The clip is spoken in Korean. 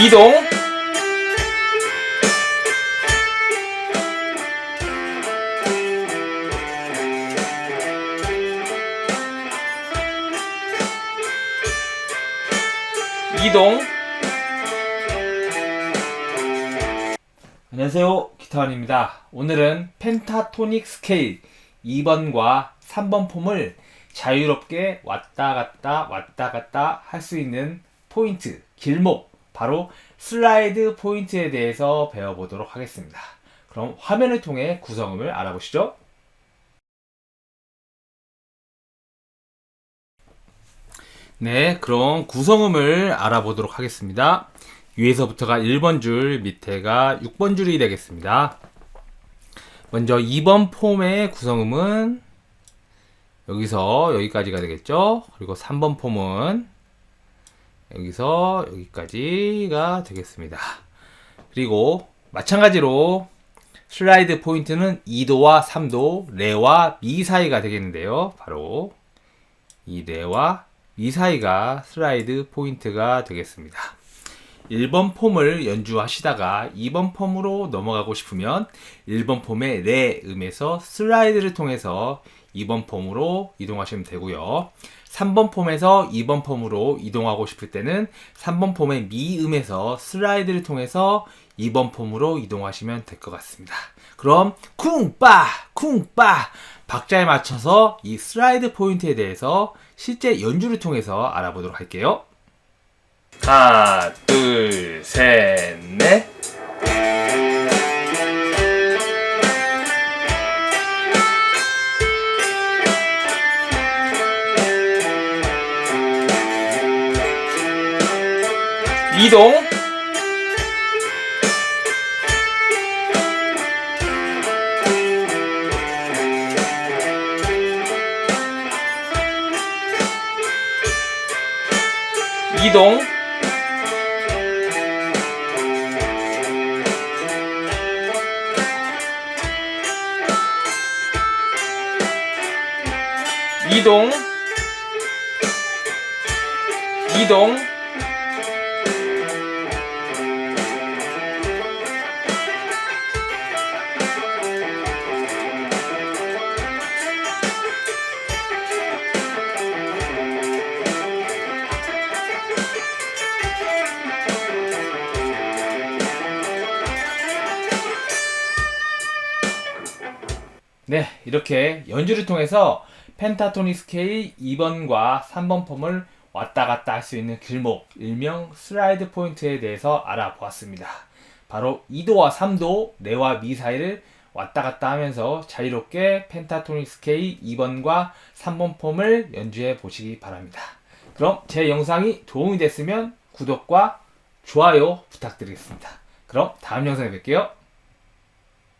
이동. 이동. 안녕하세요. 기타원입니다. 오늘은 펜타토닉 스케일 2번과 3번 폼을 자유롭게 왔다 갔다 왔다 갔다 할 수 있는 포인트 길목 바로 슬라이드 포인트에 대해서 배워보도록 하겠습니다 그럼 화면을 통해 구성음을 알아보시죠 네, 그럼 구성음을 알아보도록 하겠습니다. 위에서부터가 1번 줄, 밑에가 6번 줄이 되겠습니다. 먼저 2번 폼의 구성음은 여기서 여기까지가 되겠죠? 그리고 3번 폼은 여기서 여기까지가 되겠습니다. 그리고 마찬가지로 슬라이드 포인트는 2도와 3도, 레와 미 사이가 되겠는데요. 바로 이 레와 이 사이가 슬라이드 포인트가 되겠습니다. 1번 폼을 연주하시다가 2번 폼으로 넘어가고 싶으면 1번 폼의 레 음에서 슬라이드를 통해서 2번 폼으로 이동하시면 되고요. 3번 폼에서 2번 폼으로 이동하고 싶을 때는 3번 폼의 미 음에서 슬라이드를 통해서 2번 폼으로 이동하시면 될 것 같습니다. 그럼 쿵빠 쿵빠 박자에 맞춰서 이 슬라이드 포인트에 대해서 실제 연주를 통해서 알아보도록 할게요. 하나, 둘, 셋, 넷. 이동. 이동. 이동. 이동. 네, 이렇게 연주를 통해서 펜타토닉 스케일 2번과 3번 폼을 왔다 갔다 할 수 있는 길목, 일명 슬라이드 포인트에 대해서 알아보았습니다. 바로 2도와 3도, 레와 미 사이를 왔다 갔다 하면서 자유롭게 펜타토닉 스케일 2번과 3번 폼을 연주해 보시기 바랍니다. 그럼 제 영상이 도움이 됐으면 구독과 좋아요 부탁드리겠습니다. 그럼 다음 영상에 뵐게요.